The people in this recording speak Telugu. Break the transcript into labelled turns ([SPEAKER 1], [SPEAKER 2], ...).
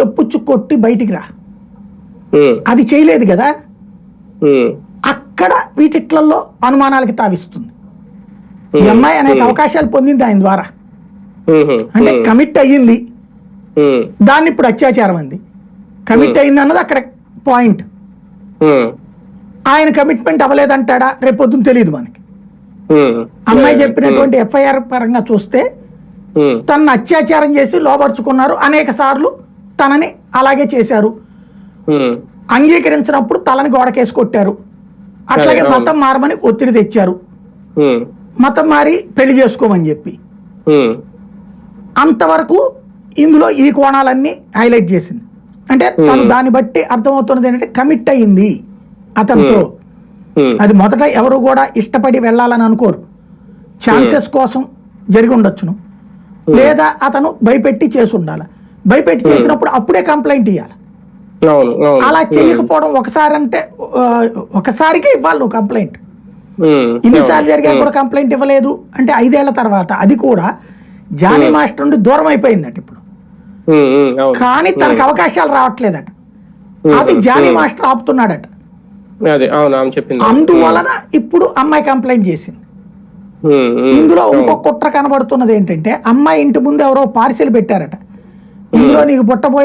[SPEAKER 1] చెప్పుచ్చు కొట్టి బయటికి రా. అది చేయలేదు కదా? అక్కడ వీటిట్లలో అనుమానాలకి తావిస్తుంది. ఈ అమ్మాయి అనేక అవకాశాలు పొందింది ఆయన ద్వారా. అంటే కమిట్ అయ్యింది. దాన్ని ఇప్పుడు అత్యాచారం అంది. కమిట్ అయింది అన్నది అక్కడ పాయింట్ ఆయన కమిట్మెంట్ అవ్వలేదంటాడా? రేపు పొద్దున్న తెలియదు మనకి. అమ్మాయి చెప్పినటువంటి ఎఫ్ఐఆర్ పరంగా చూస్తే తనను అత్యాచారం చేసి లోపరుచుకున్నారు అనేక సార్లు. తనని అలాగే చేశారు. అంగీకరించినప్పుడు తలని గోడకేసి కొట్టారు. అట్లాగే. మతం మారమని ఒత్తిడి తెచ్చారు. మతం మారి పెళ్ళి చేసుకోమని చెప్పి. అంతవరకు ఇందులో ఈ కోణాలన్నీ హైలైట్ చేసింది. అంటే తను దాన్ని బట్టి అర్థమవుతున్నది ఏంటంటే కమిట్ అయింది అతనితో. అది మొదట ఎవరు కూడా ఇష్టపడి వెళ్ళాలని అనుకోరు. ఛాన్సెస్ కోసం జరిగి ఉండొచ్చును. లేదా అతను భయపెట్టి చేసి ఉండాలి. భయపెట్టి చేసినప్పుడు అప్పుడే కంప్లైంట్ ఇవ్వాలి అలా చేయకపోవడం ఒకసారి అంటే ఒకసారికి ఇవ్వాలి నువ్వు కంప్లైంట్.
[SPEAKER 2] ఉమ్,
[SPEAKER 1] ఇన్నిసార్లు జరిగా కూడా కంప్లైంట్ ఇవ్వలేదు అంటే ఐదేళ్ళ తర్వాత అది కూడా జానీ మాస్టర్ నుండి దూరం అయిపోయిందట ఇప్పుడు. కానీ తనకు అవకాశాలు రావట్లేదట. అది జానీ మాస్టర్ ఆపుతున్నాడట. అందువలన ఇప్పుడు అమ్మాయి కంప్లైంట్ చేసింది. ఇందులో ఇంకో కుట్ర కనబడుతున్నది ఏంటంటే అమ్మాయి ఇంటి ముందు ఎవరో పార్సిల్ పెట్టారట. ఇందులో నీకు పుట్టబోయే